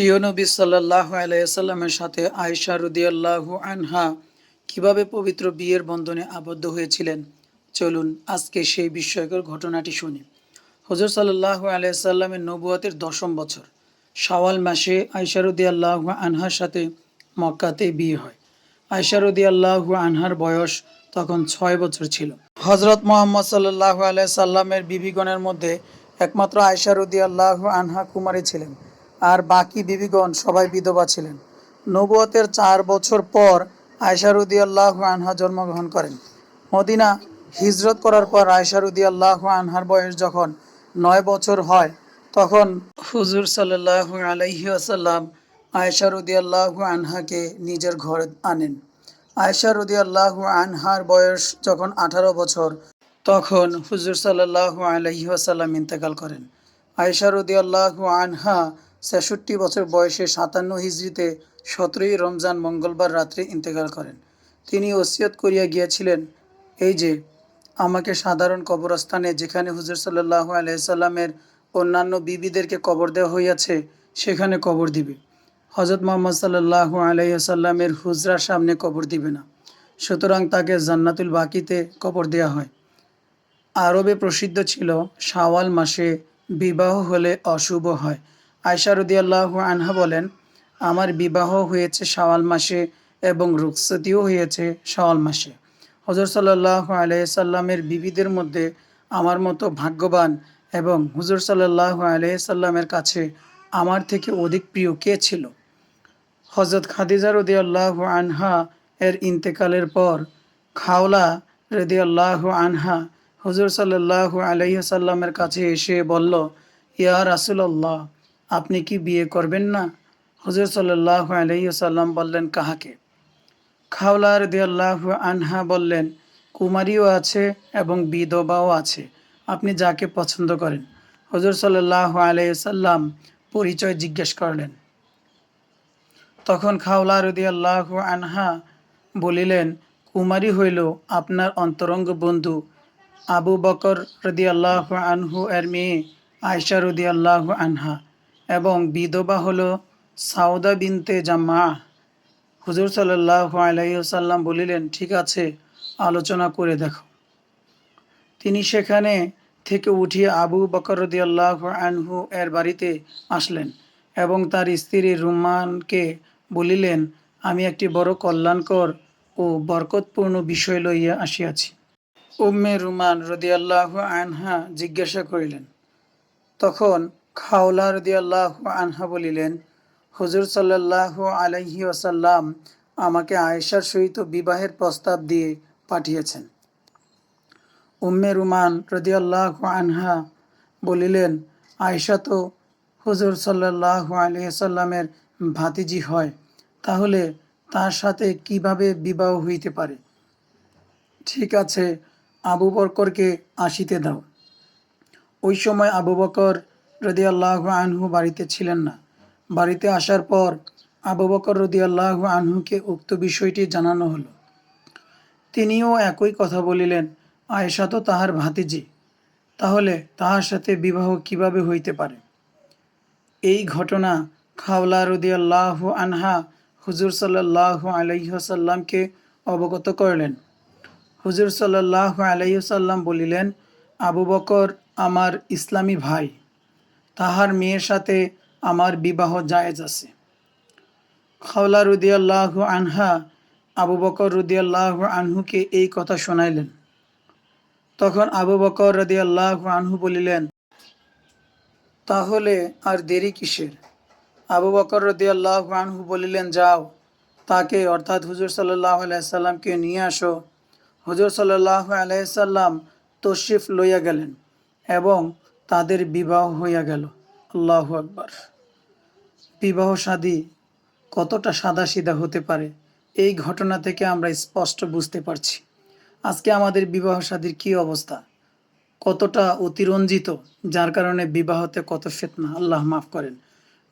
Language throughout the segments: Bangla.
প্রিয় নবী সাল্লাহ আলাইসাল্লামের সাথে আয়সা রুদিয়াল্লাহু আনহা কীভাবে পবিত্র বিয়ের বন্ধনে আবদ্ধ হয়েছিলেন? চলুন আজকে সেই বিস্ময়কর ঘটনাটি শুনি। হজর সাল্লাহ আলাইসাল্লামের নবুয়াতের দশম বছর। শাওয়াল মাসে আয়সা রুদিয়াল্লাহু আনহার সাথে মক্কাতে বিয়ে হয়। আয়সা রুদিয়াল্লাহু আনহার বয়স তখন ছয় বছর ছিল। হজরত মোহাম্মদ সাল্লাহ আলাইসাল্লামের বিবিগণের মধ্যে একমাত্র আয়সা রুদিয়াল্লাহু আনহা কুমারী ছিলেন। আর বাকি বিবিগণ সবাই বিধবা ছিলেন। নবুয়তের চার বছর পর আয়সা রুদিয়াল্লাহ আনহা জন্মগ্রহণ করেন। মদিনা হিজরত করার পর আয়সা রুদিয়াল্লাহ আনহার বয়স যখন নয় বছর হয়, তখন হুজুর সাল্লাহ আলাইহি আসাল্লাম আয়সা রুদিয়াল্লাহ আনহাকে নিজের ঘরে আনেন। আয়সা রুদিয়াল্লাহ আনহার বয়স যখন আঠারো বছর, তখন হুজুর সাল্লাহ আলহি আসাল্লাম ইন্তেকাল করেন। আয়সা রুদিয়াল্লাহ আনহা ছেষট্টি বছর বয়সে সাতান্ন হিজড়িতে সতেরোই রমজান মঙ্গলবার রাত্রে ইন্তেকাল করেন। তিনি ওসিয়ত করিয়া গিয়েছিলেন, এই যে, আমাকে সাধারণ কবরস্থানে যেখানে হুজুর সাল্লাহ আলাইসাল্লামের অন্যান্য বিবিদেরকে কবর দেওয়া হইয়াছে, সেখানে কবর দিবে। হজরত মোহাম্মদ সাল্লাহ আলাইসাল্লামের হুজরার সামনে কবর দিবে না। সুতরাং তাকে জান্নাতুল বাকিতে কবর দেওয়া হয়। আরবে প্রসিদ্ধ ছিল, শাওয়াল মাসে বিবাহ হলে অশুভ হয়। আয়সা রদিয়াল্লাহ আনহা বলেন, আমার বিবাহ হয়েছে শাওয়াল মাসে এবং রুকসতিও হয়েছে শাওয়াল মাসে। হজর সাল্লাহ আলাইসাল্লামের বিবিদের মধ্যে আমার মতো ভাগ্যবান এবং হুজুর সাল্লাহ আলাইসাল্লামের কাছে আমার থেকে অধিক প্রিয় কে ছিল? হজরত খাদিজা রদি আল্লাহ আনহা এর ইন্তেকালের পর খাওলা রদি আল্লাহ আনহা হুজুর সাল্লাহ আলাইসাল্লামের কাছে এসে বলল, ইয়া রাসুল্লাহ আপনি কি বিয়ে করবেন না? হুজুর সাল্লাহ আলাইসাল্লাম বললেন, কাহাকে? খাওলা রদিয়াল্লাহ আনহা বললেন, কুমারীও আছে এবং বিধবাও আছে। আপনি যাকে পছন্দ করেন। হজুর সাল্লাহ আলাইসাল্লাম পরিচয় জিজ্ঞেস করলেন। তখন খাওলা রদিয়াল্লাহ আনহা বলিলেন, কুমারী হইল আপনার অন্তরঙ্গ বন্ধু আবু বকর রদিয়াল্লাহ আনহু এর মেয়ে আয়সা রদিয়াল্লাহ আনহা। এবং বিধবা হল সাউদা বিনতে জামা। হুজুর সাল্লাহ আলাইসাল্লাম বলিলেন, ঠিক আছে, আলোচনা করে দেখো। তিনি সেখানে থেকে উঠিয়ে আবু বকর আল্লাহ আনহু এর বাড়িতে আসলেন এবং তার স্ত্রী রুমানকে বলিলেন, আমি একটি বড় কল্যাণকর ও বরকতপূর্ণ বিষয় লইয়া আসিয়াছি। উম্মে রুমান রদিয়াল্লাহ আনহা জিজ্ঞাসা করিলেন, তখন খাওলা রদিয়াল্লাহ আনহা বলিলেন, হুজুর সাল্লাহ আলাইহি আসাল্লাম আমাকে আয়েশার সহিত বিবাহের প্রস্তাব দিয়ে পাঠিয়েছেন। উম্মে রুমান রদিয়াল্লাহ আনহা বলিলেন, আয়েশা তো হুজুর সাল্লাহ আলিয়াল্লামের ভাতিজি হয়, তাহলে তার সাথে কীভাবে বিবাহ হইতে পারে? ঠিক আছে, আবু বকরকে আসিতে দাও। ওই সময় আবু বকর রদি আল্লাহ আনহু বাড়িতে ছিলেন না। বাড়িতে আসার পর আবু বকর রদি আল্লাহ আনহুকে উক্ত বিষয়টি জানানো হলো। তিনিও একই কথা বলিলেন, আয়েশা তো তাহার ভাতিজি, তাহলে তাহার সাথে বিবাহ কীভাবে হইতে পারে? এই ঘটনা খাওলা রদিয়াল্লাহ আনহা হুজুর সাল্লাহ আলাইসাল্লামকে অবগত করলেন। হুজুর সাল্লাহ আলাইসাল্লাম বলিলেন, আবু বকর আমার ইসলামী ভাই। তাহার মেয়ের সাথে আমার বিবাহ জায়েজ আছে। খাওলা রুদিয়াল্লাহ আনহা আবু বকর রুদিয়াল্লাহ আনহুকে এই কথা শোনাইলেন। তখন আবু বকর রদিয়াল্লাহ আনহু বলিলেন, তাহলে আর দেরি কিসের? আবু বকর রদিয়াল্লাহ আনহু বলিলেন, যাও, তাকে অর্থাৎ হুজুর সাল্লাহ আলাইসাল্লামকে নিয়ে আসো। হুজুর সাল্লাহ আলাইসাল্লাম তশরিফ লইয়া গেলেন এবং তাদের বিবাহ হইয়া গেল। আল্লাহ আকবার। বিবাহ সাদী কতটা সাদা সিধা হতে পারে, এই ঘটনা থেকে আমরা স্পষ্ট বুঝতে পারছি। আজকে আমাদের বিবাহ সাদীর কী অবস্থা? কতটা অতিরঞ্জিত, যার কারণে বিবাহতে কত ফেতনা, আল্লাহ মাফ করেন।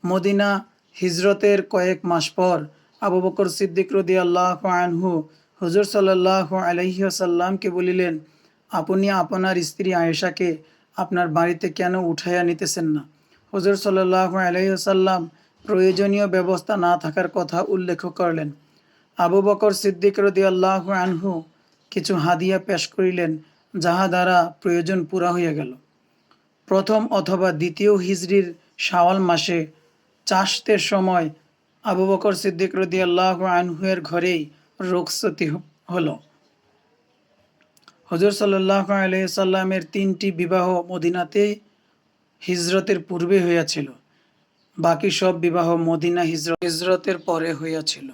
মদিনা হিজরতের কয়েক মাস পর আবু বকর সিদ্দিক রদি আল্লাহ আনহু হুজুর সাল্লাহ আলহিহাসাল্লামকে বলিলেন, আপনি আপনার স্ত্রী আয়েশাকে আপনার বাড়িতে কেন উঠাইয়া নিতেছেন না? হুজুর সাল্লাহ আলহিহাসাল্লাম প্রয়োজনীয় ব্যবস্থা না থাকার কথা উল্লেখ করলেন। আবু বকর সিদ্দিক রদিয়াল্লাহ আনহু কিছু হাদিয়া পেশ করিলেন, যাহা দ্বারা প্রয়োজন পুরা হইয়া গেল। প্রথম অথবা দ্বিতীয় হিজড়ির শাওয়াল মাসে চাষতের সময় আবু বকর সিদ্দিক রদিয়াল্লাহ আনহুয়ের ঘরেই রোগসতি হলো। হজর সাল্লাহ আলাইসাল্লামের তিনটি বিবাহ মদিনাতে হিজরতের পূর্বে হইয়াছিল। বাকি সব বিবাহ মদিনা হিজরত হিজরতের পরে হইয়াছিল।